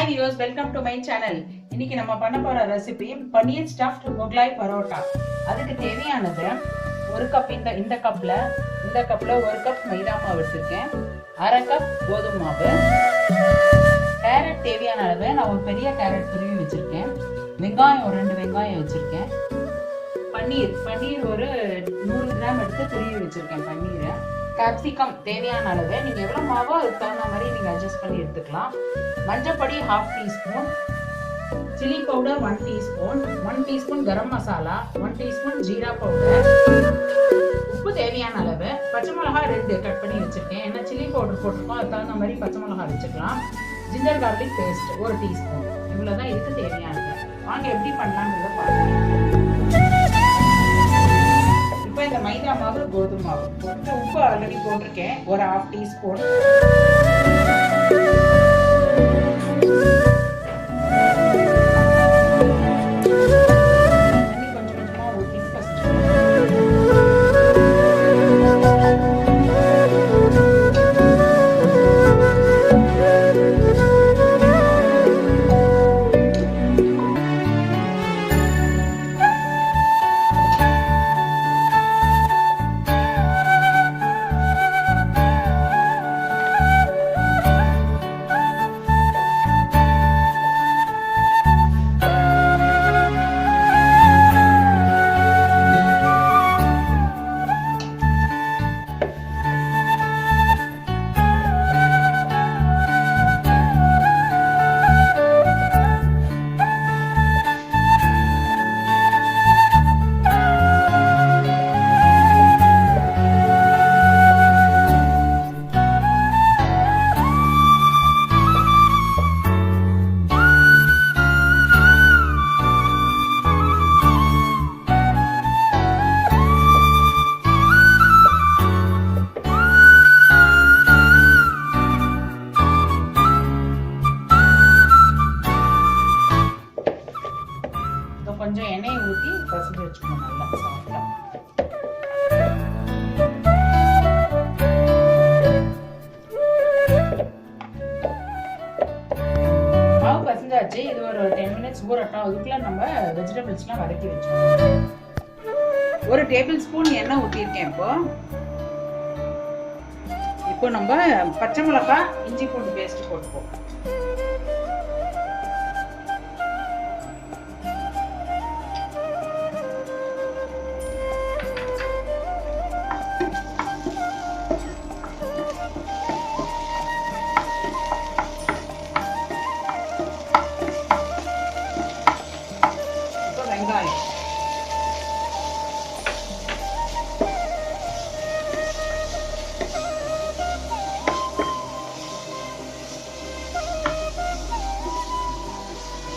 Hi views welcome to my channel இன்னைக்கு நம்ம பண்ண போற ரெசிபி பன்னீர் ஸ்டஃப்ட் முகலாய் பரோட்டா. அதுக்கு தேவையானது ஒரு கப் இந்த இந்த கப்ல இந்த கப்ல ஒரு கப் மைதா மாவு எடுத்திருக்கேன். அரை கப் கோதுமை மாவு. கேரட் தேவையான அளவு நான் ஒரு பெரிய கேரட் துருவி வச்சிருக்கேன். வெங்காயம் ஒரு ரெண்டு வெங்காயம் வச்சிருக்கேன். பன்னீர் பன்னீர் ஒரு நூறு கிராம் எடுத்து துருவி வச்சிருக்கேன் பன்னீரை. கேப்சிகம் தேவையான அளவு. நீங்கள் எவ்வளோ மாவோ அதுக்கு தகுந்த மாதிரி நீங்கள் அட்ஜஸ்ட் பண்ணி எடுத்துக்கலாம். மஞ்சப்பொடி half teaspoon chilli powder one teaspoon one teaspoon garam masala one teaspoon jeera powder உப்பு தேவையான அளவு. பச்சை மிளகா ரெண்டு கட் பண்ணி வச்சுருக்கேன். ஏன்னா சில்லி பவுடர் போட்டிருக்கோம். அதுக்கு தகுந்த மாதிரி பச்சை மிளகா வச்சுக்கலாம். ஜிஞ்சர் கார்லிக் பேஸ்ட் ஒரு டீஸ்பூன் இவ்வளவுதான் இதுக்கு தேவையானது. வாங்க எப்படி பண்ணலாம்ன்றத பார்க்கலாம். இந்த மைதா மாவு கோதுமை மாவு. உப்பு ஆல்ரெடி போட்டிருக்கேன். ஒரு ஹாஃப் டீஸ்பூன் மாவு இது ஒரு டென் மினிட்ஸ் ஊறட்டும் அதுக்குள்ள நம்ம வெஜிடபிள்ஸ்லாம் வதக்கி வச்சோம் ஒரு டேபிள் ஸ்பூன் எண்ணெய் ஊற்றிருக்கேன் இப்போ. இப்போ நம்ம பச்சை மிளகாய் இஞ்சி பூண்டு பேஸ்ட் போட்டுப்போம். வெங்காயம்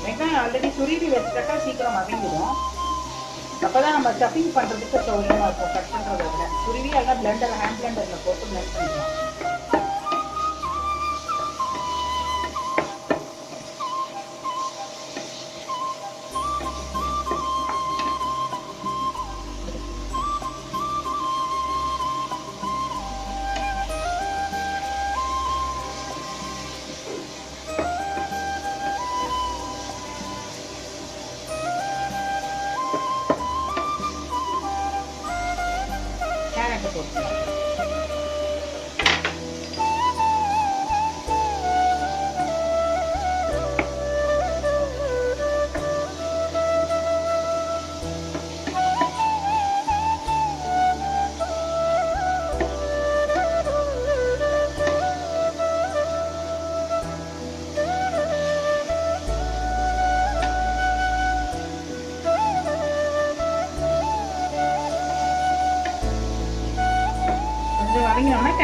வெங்காயம் ஆல்ரெடி துருவி வச்சுட்டாக்கா சீக்கிரம் வதங்கிடும் அப்பதான் நம்ம ஸ்டஃபிங் பண்றதுக்கு சௌகரியமா இருக்கும் கட் பண்றதை விட? துருவி எல்லாம் பிளெண்டர் ஹேண்ட் பிளெண்டர்ல போட்டு பிளெண்ட் பண்ணிக்கலாம்.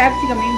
prácticamente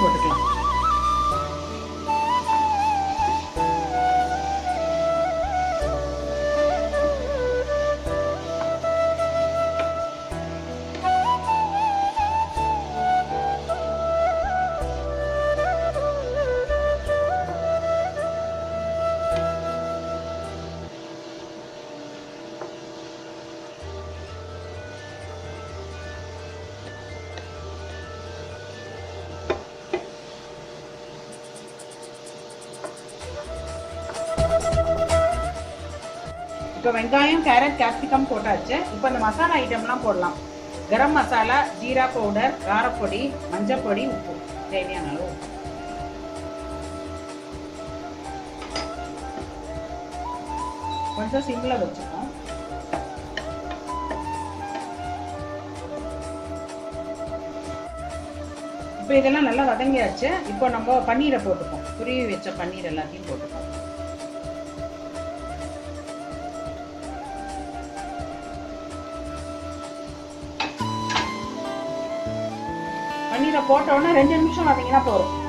இப்போ வெங்காயம் கேரட் கேப்சிகம் போட்டாச்சு. இப்போ இந்த மசாலா ஐட்டம்லாம் போடலாம். கரம் மசாலா ஜீரா பவுடர் காரப்பொடி மஞ்சள் பொடி உப்பு. தேவையான அளவு கொஞ்சம் சிம்மில் வச்சுக்கோம் இப்போ இதெல்லாம் நல்லா வதங்கியாச்சு. இப்போ நம்ம பன்னீரை போட்டுப்போம். துருவி வச்ச பன்னீர் எல்லாத்தையும் போட்டுப்போம். போட்டோன்னா ரெண்டு நிமிஷம் வதங்கினா போதும்.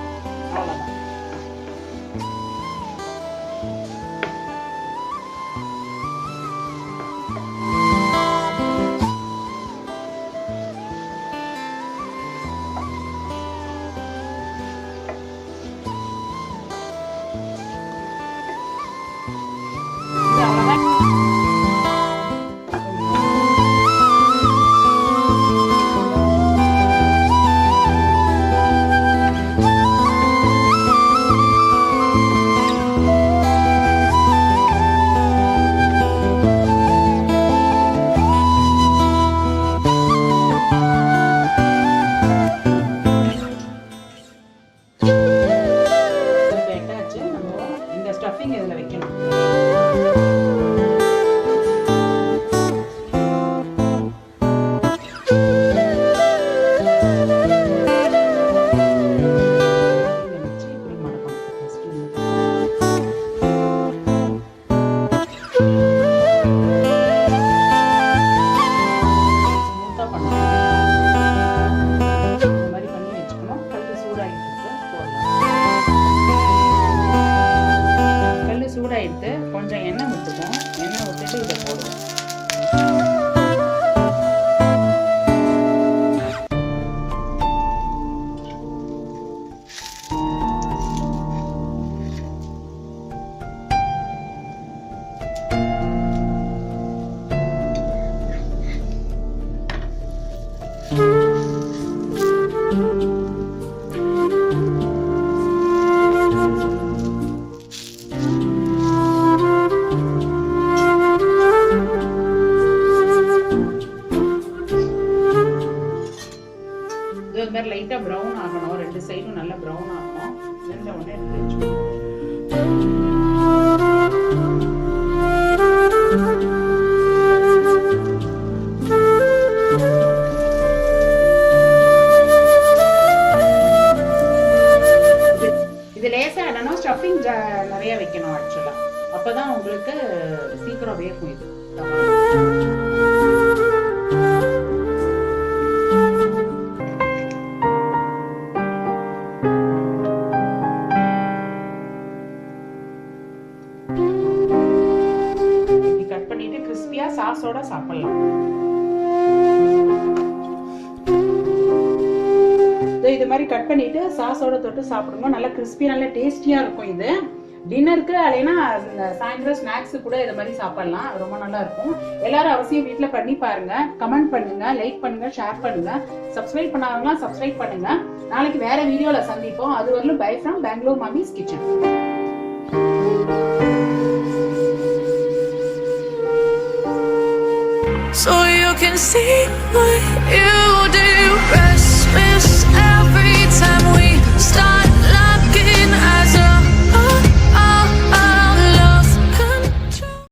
சீக்கிரம் வேகும் இது கட் பண்ணிட்டு கிறிஸ்பியா சாஸோட சாப்பிடலாம். இதோ இது மாதிரி கட் பண்ணிட்டு சாஸோட தொட்டு சாப்பிடும்போது நல்லா கிறிஸ்பி நல்லா டேஸ்டியா இருக்கும் இது. டின்னருக்கு இல்லைன்னா சாயந்தரம் ஸ்நாக்ஸ் கூட இதை மாதிரி சாப்பிடலாம். ரொம்ப நல்லா இருக்கும். எல்லாரும் அவசியம் வீட்டில் பண்ணி பாருங்க. கமெண்ட் பண்ணுங்க லைக் பண்ணுங்க ஷேர் பண்ணுங்க. சப்ஸ்கிரைப் பண்ணாதவங்களாம் சப்ஸ்கிரைப் பண்ணுங்க. நாளைக்கு வேற வீடியோல சந்திப்போம். அது வரலும் bye from Bangalore Mami's kitchen So you can see what you